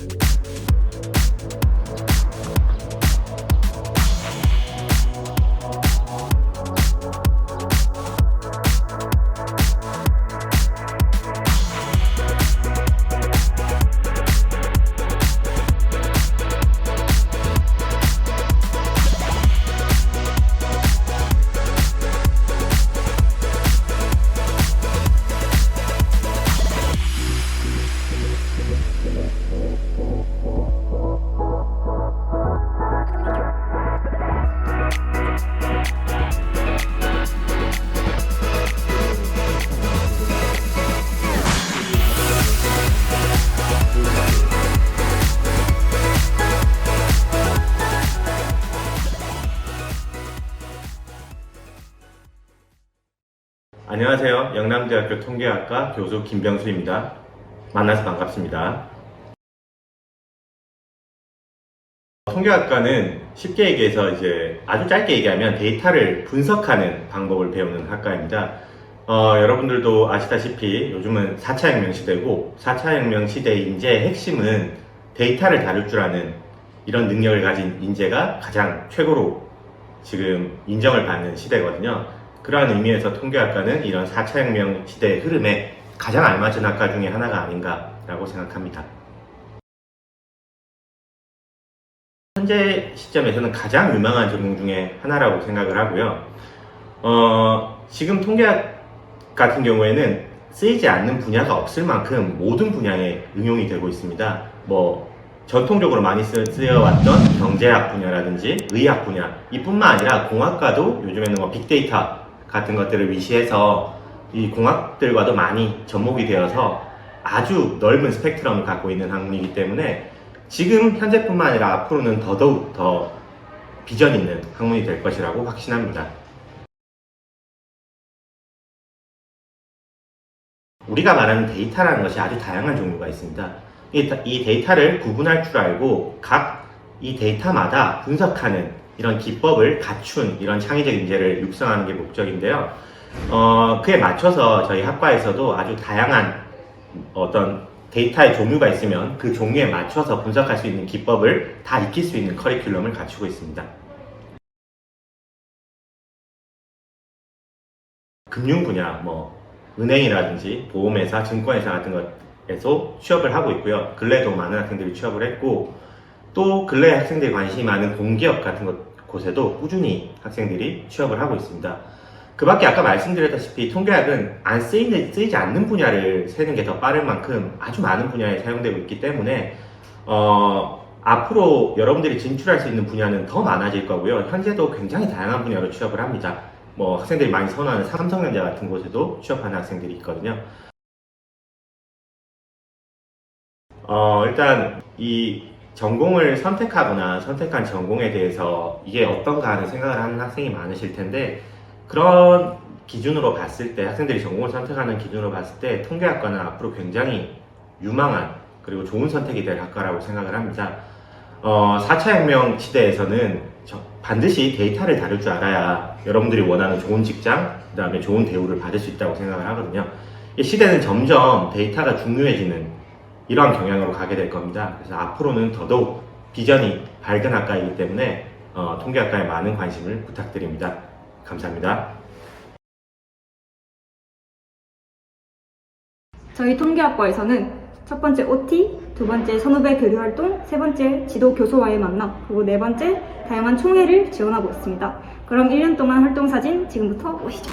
work. 안녕하세요. 영남대학교 통계학과 교수 김병수입니다. 만나서 반갑습니다. 통계학과는 쉽게 얘기해서 이제 아주 짧게 얘기하면 데이터를 분석하는 방법을 배우는 학과입니다. 어, 여러분들도 아시다시피 요즘은 4차 혁명 시대고 4차 혁명 시대의 인재의 핵심은 데이터를 다룰 줄 아는 이런 능력을 가진 인재가 가장 최고로 지금 인정을 받는 시대거든요. 그러한 의미에서 통계학과는 이런 4차 혁명 시대의 흐름에 가장 알맞은 학과 중에 하나가 아닌가라고 생각합니다. 현재 시점에서는 가장 유망한 전공 중에 하나라고 생각을 하고요. 어, 지금 통계학 같은 경우에는 쓰이지 않는 분야가 없을 만큼 모든 분야에 응용이 되고 있습니다. 뭐 전통적으로 많이 쓰- 쓰여왔던 경제학 분야라든지 의학 분야 이뿐만 아니라 공학과도 요즘에는 뭐 빅데이터 같은 것들을 위시해서 이 공학들과도 많이 접목이 되어서 아주 넓은 스펙트럼을 갖고 있는 학문이기 때문에 지금 현재뿐만 아니라 앞으로는 더더욱 더 비전 있는 학문이 될 것이라고 확신합니다. 우리가 말하는 데이터라는 것이 아주 다양한 종류가 있습니다. 이, 데이터를 구분할 줄 알고 각 이 데이터마다 분석하는 이런 기법을 갖춘 이런 창의적 인재를 육성하는 게 목적인데요. 어, 그에 맞춰서 저희 학과에서도 아주 다양한 어떤 데이터의 종류가 있으면 그 종류에 맞춰서 분석할 수 있는 기법을 다 익힐 수 있는 커리큘럼을 갖추고 있습니다. 금융 분야, 뭐 은행이라든지 보험회사, 증권회사 같은 것에서 취업을 하고 있고요. 근래도 많은 학생들이 취업을 했고 또 근래 학생들이 관심이 많은 공기업 같은 것, 곳에도 꾸준히 학생들이 취업을 하고 있습니다. 그 밖에 아까 말씀드렸다시피 통계학은 안 쓰이는, 쓰이지 않는 분야를 세는 게 더 빠른 만큼 아주 많은 분야에 사용되고 있기 때문에 어, 앞으로 여러분들이 진출할 수 있는 분야는 더 많아질 거고요. 현재도 굉장히 다양한 분야로 취업을 합니다. 뭐 학생들이 많이 선호하는 삼성전자 같은 곳에도 취업하는 학생들이 있거든요. 어, 일단 이 전공을 선택하거나 선택한 전공에 대해서 이게 어떤가 하는 생각을 하는 학생이 많으실 텐데 그런 기준으로 봤을 때 학생들이 전공을 선택하는 기준으로 봤을 때 통계학과는 앞으로 굉장히 유망한 그리고 좋은 선택이 될 학과라고 생각을 합니다. 어, 4차 혁명 시대에서는 저- 반드시 데이터를 다룰 줄 알아야 여러분들이 원하는 좋은 직장, 그 다음에 좋은 대우를 받을 수 있다고 생각을 하거든요. 이 시대는 점점 데이터가 중요해지는 이러한 경향으로 가게 될 겁니다. 그래서 앞으로는 더더욱 비전이 밝은 학과이기 때문에 어, 통계학과에 많은 관심을 부탁드립니다. 감사합니다. 저희 통계학과에서는 첫 번째 OT, 두 번째 선후배 교류 활동, 세 번째 지도 교수와의 만남, 그리고 네 번째 다양한 총회를 지원하고 있습니다. 그럼 1년 동안 활동 사진 지금부터 보시죠.